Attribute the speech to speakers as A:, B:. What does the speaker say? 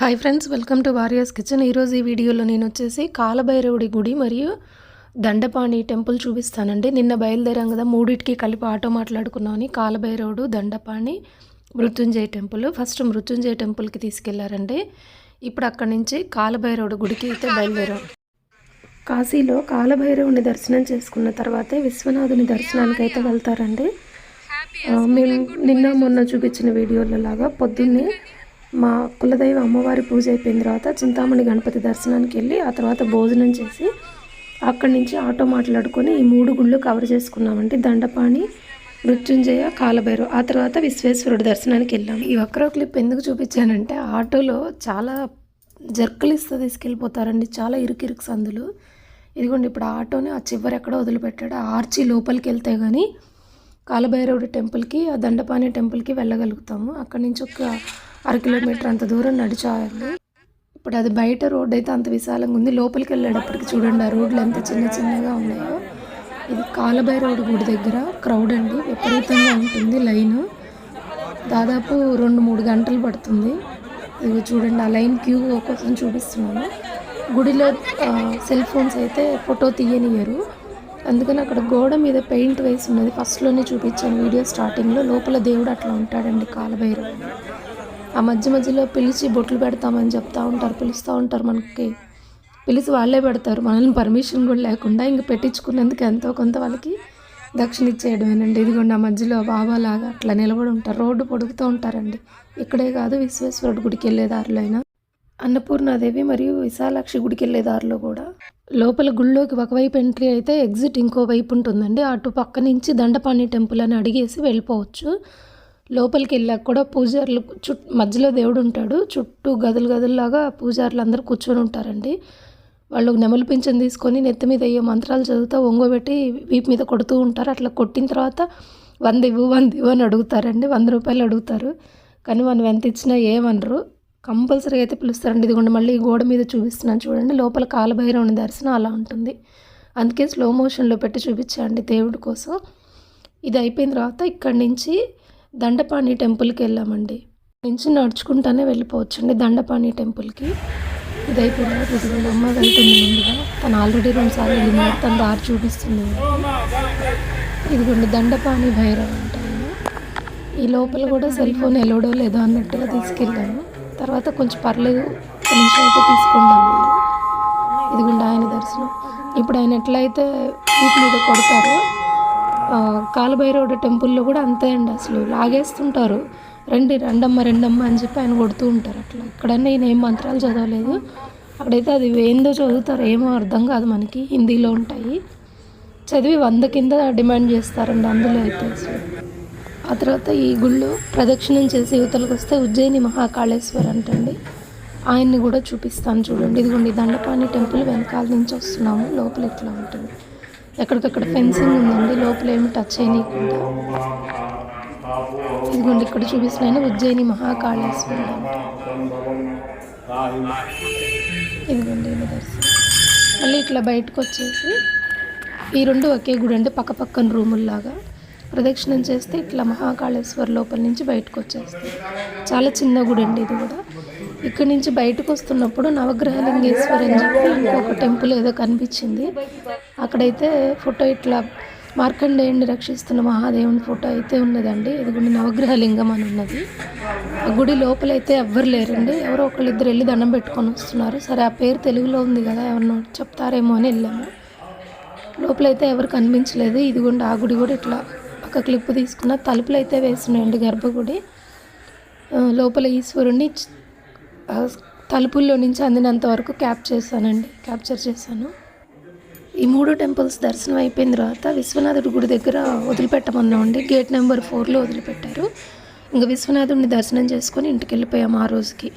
A: Hi friends welcome to warriors kitchen ఈరోజు ఈ వీడియోలో నేను వచ్చేసి కాలభైరవుడి గుడి మరియు దండపాణి టెంపుల్ చూపిస్తానండి. నిన్న బయలుదేరాం కదా మూడింటికి కలిపి ఆటో మాట్లాడుకున్నామని కాలభైరవుడు దండపాణి మృత్యుంజయ టెంపుల్. ఫస్ట్ మృత్యుంజయ టెంపుల్కి తీసుకెళ్ళారండి. ఇప్పుడు అక్కడి నుంచి కాలభైరవుడి గుడికి అయితే బయలుదేరాం. కాశీలో కాలభైరవుని దర్శనం చేసుకున్న తర్వాతే విశ్వనాథుని దర్శనానికి అయితే వెళ్తారండి మేము నిన్న మొన్న చూపించిన వీడియోలో లాగా పొద్దున్నే మా కులదైవ అమ్మవారి పూజ అయిపోయిన తర్వాత చింతామణి గణపతి దర్శనానికి వెళ్ళి ఆ తర్వాత భోజనం చేసి అక్కడి నుంచి ఆటో మాట్లాడుకొని ఈ మూడు గుళ్ళు కవర్ చేసుకున్నామండి. దండపాణి మృత్యుంజయ కాలభైరవ్. ఆ తర్వాత విశ్వేశ్వరుడు దర్శనానికి వెళ్ళాం. ఈ ఒక్కరో క్లిప్ ఎందుకు చూపించానంటే ఆటోలో చాలా జర్కలు ఇస్తూ తీసుకెళ్ళిపోతారండి. చాలా ఇరుకిరుకు సందులు. ఇదిగోండి ఇప్పుడు ఆటోని ఆ చివరి ఎక్కడ వదిలిపెట్టాడు. ఆర్చి లోపలికి వెళ్తే కానీ కాలభైరవుడి టెంపుల్కి ఆ దండపాణి టెంపుల్కి వెళ్ళగలుగుతాము. అక్కడి నుంచి ఒక అర కిలోమీటర్ అంత దూరం నడిచాలి. ఇప్పుడు అది బయట రోడ్ అయితే అంత విశాలంగా ఉంది. లోపలికి వెళ్ళేటప్పటికి చూడండి ఆ రోడ్లు ఎంత చిన్న చిన్నగా ఉన్నాయో. ఇది కాలభైరవుడి గుడి దగ్గర క్రౌడ్ అండి. విపరీతంగా ఉంటుంది లైన్. దాదాపు రెండు మూడు గంటలు పడుతుంది. ఇవి చూడండి ఆ లైన్ క్యూ కోసం చూపిస్తున్నాను. గుడిలో సెల్ ఫోన్స్ అయితే ఫోటో తీయనియరు అందుకని అక్కడ గోడ మీద పెయింట్ వేసి ఉన్నది. ఫస్ట్లోనే చూపించాను వీడియో స్టార్టింగ్లో. లోపల దేవుడు అట్లా ఉంటాడండి కాలభైరవుడు. ఆ మధ్య మధ్యలో పిలిచి బొట్లు పెడతామని చెప్తా ఉంటారు పిలుస్తూ ఉంటారు మనకి. పిలిచి వాళ్ళే పెడతారు మనల్ని పర్మిషన్ కూడా లేకుండా ఇంక పెట్టించుకున్నందుకు ఎంతో కొంత వాళ్ళకి దక్షిణ ఇచ్చేయడమేనండి. ఇదిగోండి ఆ మధ్యలో బాబా లాగా అట్లా నిలబడి ఉంటారు రోడ్డు పొడుగుతూ ఉంటారండి. ఇక్కడే కాదు విశ్వేశ్వరుడు గుడికి వెళ్ళే దారిలో అయినా అన్నపూర్ణాదేవి మరియు విశాలాక్షి గుడికి వెళ్ళే దారిలో కూడా. లోపల గుళ్ళోకి ఒకవైపు ఎంట్రీ అయితే ఎగ్జిట్ ఇంకో వైపు ఉంటుందండి. అటు పక్క నుంచి దండపాణి టెంపుల్ అని అడిగేసి వెళ్ళిపోవచ్చు. లోపలికి వెళ్ళాక కూడా పూజారులు చుట్ మధ్యలో దేవుడు ఉంటాడు. చుట్టూ గదులు గదుల్లాగా పూజారులు అందరూ కూర్చొని ఉంటారండి. వాళ్ళు నెమలి పింఛన్ తీసుకొని నెత్తి మీద అయ్యే మంత్రాలు చదువుతూ ఒంగోబెట్టి వీపు మీద కొడుతూ ఉంటారు. అట్లా కొట్టిన తర్వాత వంద ఇవ్వు వంద ఇవ్వు అని అడుగుతారండి. వంద రూపాయలు అడుగుతారు. కానీ మనం ఎంత ఇచ్చినా ఏమనరు. కంపల్సరీ అయితే పిలుస్తారండి. ఇదిగోండి మళ్ళీ ఈ గోడ మీద చూపిస్తున్నాను చూడండి. లోపల కాలభైరవుని దర్శనం అలా ఉంటుంది. అందుకే స్లో మోషన్లో పెట్టి చూపించండి దేవుడి కోసం. ఇది అయిపోయిన తర్వాత ఇక్కడి నుంచి దండపాణి టెంపుల్కి వెళ్ళామండి. నుంచి నడుచుకుంటానే వెళ్ళిపోవచ్చండి దండపాణి టెంపుల్కి. ఇదైపోయినా అయిపోయిన అమ్మ వెళ్తుంది ముందుగా. తను ఆల్రెడీ రెండు సార్లు వెళ్ళింది. తన దారి చూపిస్తుంది. ఇదిగోండి దండపాణి భైరవ్ అంటాను ఈ లోపల కూడా సెల్ ఫోన్ ఎలోడో లేదో అన్నట్టుగా తీసుకెళ్ళాను తర్వాత కొంచెం పర్లేదు ఒక నిమిషం అయితే తీసుకుంటాము ఇదిగోండి ఆయన దర్శనం. ఇప్పుడు ఆయన ఎట్లయితే వీటి మీద కొడతారో కాలభైరవుడి టెంపుల్లో కూడా అంతే అండి అసలు. లాగేస్తుంటారు. రండి రెండమ్మ రెండమ్మ అని చెప్పి ఆయన కొడుతూ ఉంటారు అట్లా. ఇక్కడన్నా ఈయన ఏం మంత్రాలు చదవలేదు. అక్కడైతే అది ఏందో చదువుతారు ఏమో అర్థం కాదు మనకి. హిందీలో ఉంటాయి. చదివి వంద కింద డిమాండ్ చేస్తారండి అందులో అయితే అసలు. ఆ తర్వాత ఈ గుళ్ళు ప్రదక్షిణం చేసి యువతలకు వస్తే ఉజ్జయిని మహాకాళేశ్వర్ అంటండి. ఆయన్ని కూడా చూపిస్తాను చూడండి. ఇదిగోండి దండపాణి టెంపుల్ వెనకాల నుంచి వస్తున్నాము. లోపల ఇట్లా ఉంటుంది? ఎక్కడికక్కడ ఫెన్సింగ్ ఉందండి. లోపల ఏమి టచ్ చేయనీయకుండా. ఇదిగోండి ఇక్కడ చూపిస్తున్నాను ఉజ్జయిని మహాకాళేశ్వరుడు ఇదిగోండి దర్శనం. మళ్ళీ ఇట్లా బయటకు వచ్చేసి ఈ రెండు ఒకే గుడి అండి పక్క పక్కన రూముల్లాగా. ప్రదక్షిణం చేస్తే ఇట్లా మహాకాళేశ్వర లోపల నుంచి బయటకు వచ్చేస్తాయి చాలా చిన్న గుడి అండి ఇది కూడా. ఇక్కడి నుంచి బయటకు వస్తున్నప్పుడు నవగ్రహలింగేశ్వర్ అని చెప్పి ఇంకొక టెంపుల్ ఏదో కనిపించింది. అక్కడైతే ఫోటో ఇట్లా మార్కండేయుని రక్షిస్తున్న మహాదేవుని ఫోటో అయితే ఉన్నదండి. ఇది నవగ్రహ లింగం అని ఉన్నది. ఆ గుడి లోపలైతే ఎవ్వరు లేరండి. ఎవరో ఒకళ్ళు ఇద్దరు వెళ్ళి దండం పెట్టుకొని వస్తున్నారు. సరే ఆ పేరు తెలుగులో ఉంది కదా ఎవరినో చెప్తారేమో అని వెళ్ళాము. లోపలైతే ఎవరు కనిపించలేదు. ఇదిగోండి ఆ గుడి కూడా ఇట్లా ఒక క్లిప్ తీసుకున్న తలుపులు అయితే వేస్తున్నాయండి గర్భగుడి. లోపల ఈశ్వరుణ్ణి తలుపుల్లో నుంచి అందినంత వరకు క్యాప్ చేశానండి. క్యాప్చర్ చేశాను. ఈ మూడు టెంపుల్స్ దర్శనం అయిపోయిన తర్వాత విశ్వనాథుడి గుడి దగ్గర వదిలిపెట్టమన్నామండి గేట్ నెంబర్ ఫోర్లో వదిలిపెట్టారు. ఇంకా విశ్వనాథుడిని దర్శనం చేసుకొని ఇంటికి వెళ్ళిపోయాము ఆ రోజుకి.